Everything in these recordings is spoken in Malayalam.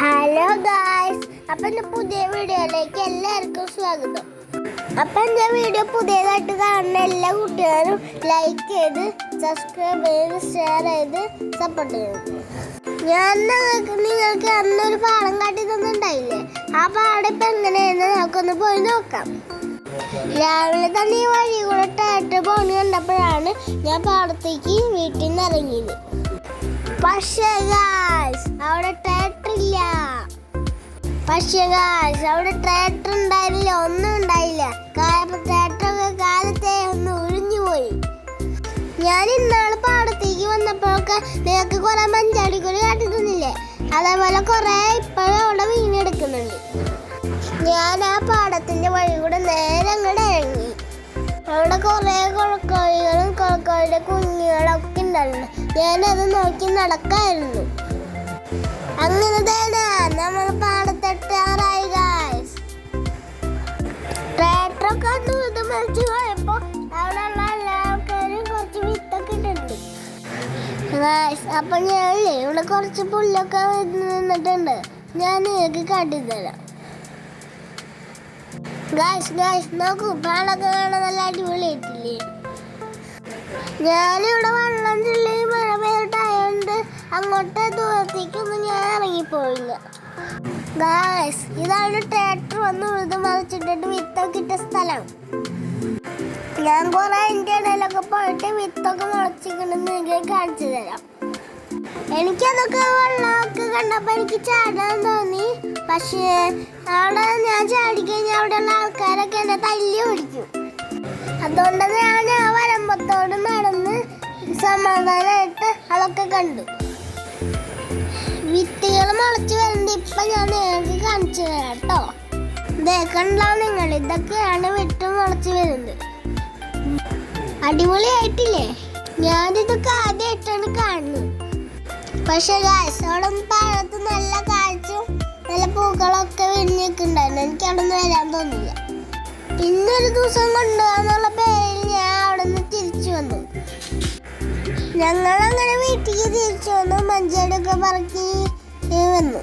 ഹലോ ഗായ്സ് അപ്പം എന്റെ പുതിയ വീഡിയോയിലേക്ക് എല്ലാവർക്കും സ്വാഗതം. അപ്പം എന്റെ വീഡിയോ പുതിയതായിട്ട് കാണുന്ന എല്ലാ കുട്ടികളും ലൈക്ക് ചെയ്ത് സബ്സ്ക്രൈബ് ചെയ്ത് ഷെയർ ചെയ്ത് സപ്പോർട്ട് ചെയ്തു ഞാൻ നിങ്ങൾക്ക് നിങ്ങൾക്ക് അന്നൊരു പാടം കാട്ടി തന്നിട്ടുണ്ടായില്ലേ? ആ പാടം ഇപ്പം എങ്ങനെയെന്ന് നമുക്കൊന്ന് പോയി നോക്കാം. രാവിലെ തന്നെ ഈ വഴി കൂടെ ടയറ്റ് പോണി കണ്ടപ്പോഴാണ് ഞാൻ പാടത്തേക്ക് വീട്ടിൽ നിന്ന് ഇറങ്ങിയത്. പക്ഷേ ഗായ്സ് അവിടെ പക്ഷേ അവിടെ ട്രാക്ടർ ഉണ്ടായില്ല ഒന്നും ഉണ്ടായില്ല. കാരണം ട്രാക്ടറൊക്കെ കാലത്തെ ഒന്ന് ഒഴിഞ്ഞു പോയി. ഞാൻ ഇന്നാൾ പാടത്തേക്ക് വന്നപ്പോഴൊക്കെ നിങ്ങൾക്ക് കുറെ മഞ്ചാടിക്കുരു കാട്ടി തന്നില്ലേ അതേപോലെ കുറെ ഇപ്പോഴും അവിടെ വീണെടുക്കുന്നുണ്ട് ഞാൻ ആ പാടത്തിന്റെ വഴി കൂടെ നേരെ അങ്ങോട്ട് ഇറങ്ങി. അവിടെ കുറെ കുഴക്കോഴികളും കുഴക്കോഴിയുടെ കുഞ്ഞുങ്ങളൊക്കെ ഉണ്ടായിരുന്നു. ഞാനത് നോക്കി നടക്കായിരുന്നു. അങ്ങനെ തന്നെ അപ്പൊ ഞാനില്ലേ ഇവിടെ കുറച്ച് പുല്ലൊക്കെ നിന്നിട്ടുണ്ട്. ഞാൻ നിങ്ങൾക്ക് കാട്ടിത്തരാം. ഗായ്സ് ഗായ്സ് നോക്കൂ പാടൊക്കെ കാണാൻ നല്ല അടിപൊളിയായിട്ടില്ലേ? ഞാനിവിടെ വെള്ളം ചുള്ളി മഴ പെയ്തിട്ടായോണ്ട് അങ്ങോട്ട് ദൂരത്തേക്കൊന്നും ഞാൻ ഇറങ്ങിപ്പോയില്ല. ഗായ്സ് ഇതാണ് ട്രാക്ടർ വന്ന് ഉഴുത് മറിച്ചിട്ടിട്ട് വിത്തൊക്കെ ഇട്ട സ്ഥലം ഞാൻ കുറെ ഇന്ത്യയിലൊക്കെ പോയിട്ട് വിത്തൊക്കെ മുളച്ചിക്കണമെന്ന് എനിക്ക് കാണിച്ചു തരാം. എനിക്കതൊക്കെ വെള്ളമൊക്കെ കണ്ടപ്പോൾ എനിക്ക് ചാടാൻ തോന്നി. പക്ഷേ അവിടെ ഞാൻ ചാടി അവിടെ ഉള്ള ആൾക്കാരൊക്കെ എന്നെ തല്ലി ഓടിക്കും. അതുകൊണ്ട് ഞാൻ ആ വരമ്പത്തോട് നടന്ന് സമാധാനമായിട്ട് അതൊക്കെ കണ്ടു. വിത്തുകൾ മുളച്ച് വരുന്നത് ഇപ്പൊ ഞാൻ നേരിട്ട് കാണിച്ചു തരാം കേട്ടോ. ഇതേ കണ്ടോ നിങ്ങൾ? ഇതൊക്കെയാണ് വെട്ടും മുളച്ച് വരുന്നത്. അടിപൊളിയായിട്ടില്ലേ? ഞാനിതൊക്കെ ആദ്യമായിട്ടാണ് കാണുന്നത്. പക്ഷെ ഗായ്സോളം പഴത്ത് നല്ല കാഴ്ചയും നല്ല പൂക്കളൊക്കെ വിരിഞ്ഞിട്ടുണ്ടായിരുന്നു. എനിക്ക് അവിടെ നിന്ന് വരാൻ തോന്നില്ല പിന്നൊരു ദിവസം കൊണ്ടുപോകാന്നുള്ള പേരിൽ ഞാൻ അവിടെ നിന്ന് തിരിച്ചു വന്നു. ഞങ്ങൾ അങ്ങനെ വീട്ടിലേക്ക് തിരിച്ചു വന്നു. മഞ്ചേടൊക്കെ പറക്കി വന്നു.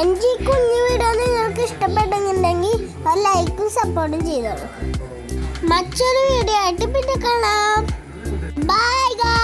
എനിക്ക് ഈ കുഞ്ഞു വീഡിയോ നിങ്ങൾക്ക് ഇഷ്ടപ്പെട്ടെന്നുണ്ടെങ്കിൽ ഒരു ലൈക്കും സപ്പോർട്ടും ചെയ്തോളൂ. മറ്റൊരു വീഡിയോ ആയിട്ട് പിന്നെ കാണാം. ബൈ ഗാ